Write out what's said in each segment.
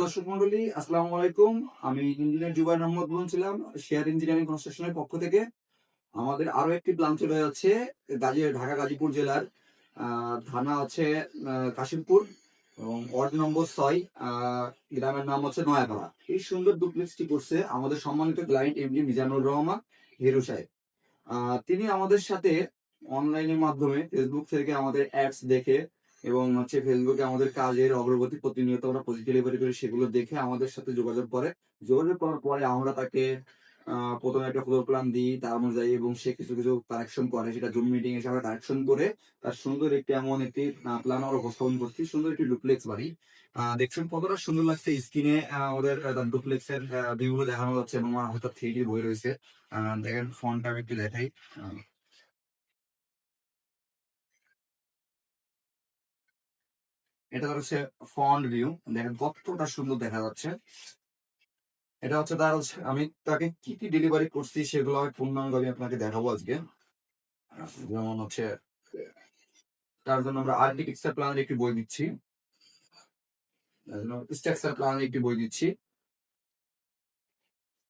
দর্শক মন্ডলী, আসসালামু আলাইকুম। আমি ইঞ্জিনিয়ার জুবাইর আহমদ বলছিলাম, শেয়ার ইঞ্জিনিয়ারিং কনস্ট্রাকশনের পক্ষ থেকে। আমাদের আরও একটি প্ল্যান চলে যাচ্ছে গাজী ঢাকা গাজীপুর জেলার থানা হচ্ছে কাশিমপুর, এবং ওয়ার্ড নম্বর ছয় গ্রামের নাম হচ্ছে নয়াপাড়া। এই সুন্দর ডুপ্লেক্সটি করছে আমাদের সম্মানিত ক্লায়েন্ট এমডি মিজানুর রহমান হিরু সাহেব। তিনি আমাদের সাথে অনলাইনের মাধ্যমে ফেসবুক থেকে আমাদের অ্যাডস দেখে এবং হচ্ছে ফেসবুকে আমাদের কাজের অগ্রগতি প্রতিনিয়ত আমরা পজিটিভ ডেলিভারি করি, সেগুলো দেখে আমাদের সাথে যোগাযোগ করে। যোগাযোগ করার পরে আমরা তাকে প্রথমে একটা ফ্লোর প্ল্যান দিই, তার অনুযায়ী এবং সে কিছু কিছু কারেকশন করে। সেটা জুম মিটিং এসে আমরা কারেকশন করে তার সুন্দর একটি এমন একটি প্ল্যান আমরা উপস্থাপন করছি। সুন্দর একটি ডুপ্লেক্স বাড়ি। দেখছেন কতটা সুন্দর লাগছে স্ক্রিনে আমাদের ডুপ্লেক্স এর ভিউগুলো দেখানো যাচ্ছে এবং আমার হাতে থ্রি বই রয়েছে। দেখেন ফোনটা আমি একটু দেখাই। এটা হচ্ছে ফন্ট ভিউ দেখেন কতটা সুন্দর দেখা যাচ্ছে। এটা হচ্ছে তার হচ্ছে, আমি তাকে কি কি ডেলিভারি করছি সেগুলো আমি পূর্ণাঙ্গ আমি আপনাকে দেখাবো আজকে। যেমন হচ্ছে, তার জন্য আমরা আর্কিটেকচার প্ল্যানের একটি বই দিচ্ছি। স্ট্রাকচার প্ল্যানের একটি বই দিচ্ছি।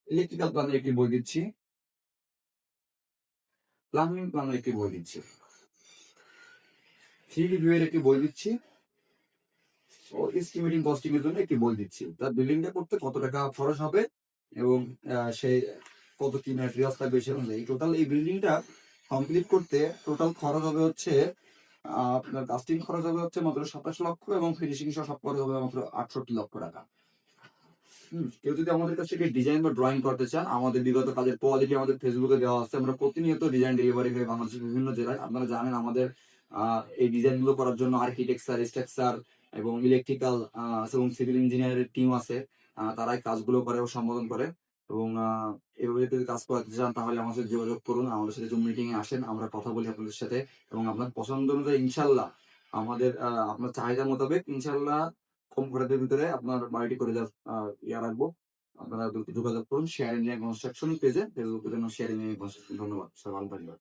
ইলেকট্রিক্যাল প্ল্যানের একটি বই দিচ্ছি। প্লাম্বিং প্ল্যানের একটি বই দিচ্ছি। থ্রি ভিউ এর একটি বই দিচ্ছি। ও এস্টিমেটিং কস্টিং এর জন্য একটি বই দিচ্ছি। তার বিল্ডিংটা করতে কত টাকা খরচ হবে এবং সেই কত কি ম্যাটেরিয়ালস লাগবে সে অনুযায়ী। টোটাল এই বিল্ডিংটা কমপ্লিট করতে টোটাল খরচ হবে হচ্ছে আপনার কাস্টিং খরচ হবে হচ্ছে মাত্র সাতাশ লক্ষ এবং ফিনিশিং সহ সব খরচ হবে মাত্র আটষট্টি লক্ষ টাকা। কেউ যদি আমাদের কাছ থেকে ডিজাইন বা ড্রয়িং করতে চান, আমাদের বিগত কাজের কোয়ালিটি আমাদের ফেসবুকে দেওয়া আছে। আমরা প্রতিনিয়ত ডিজাইন ডেলিভারি করি বাংলাদেশের বিভিন্ন জেলায়। আপনারা জানেন আমাদের এই ডিজাইনগুলো করার জন্য আর্কিটেকচার স্ট্রাকচার এবং ইলেকট্রিক্যাল এবং সিভিল ইঞ্জিনিয়ারের টিম আছে। তারাই কাজগুলো করে ও সম্বোধন করে। এবং এভাবে যদি কাজ করাতে চান তাহলে আমাদের সাথে যোগাযোগ করুন। আমাদের সাথে জুম মিটিং এ আসেন, আমরা কথা বলি আপনাদের সাথে। এবং আপনার পছন্দ অনুযায়ী ইনশাল্লাহ আমাদের আপনার চাহিদা মোতাবেক ইনশাল্লাহ কম খরচের ভিতরে আপনার বাড়িটি করে দেওয়ার ইয়া রাখব। আপনারা যোগাযোগ করুন। শেয়ার ইন্ডিয়া কনস্ট্রাকশন পেজে ফেসবুকের জন্য শেয়ার ইন্ডিয়া কনস্ট্রাকশন ধন্যবাদ। সবাই ভালো থাকবেন।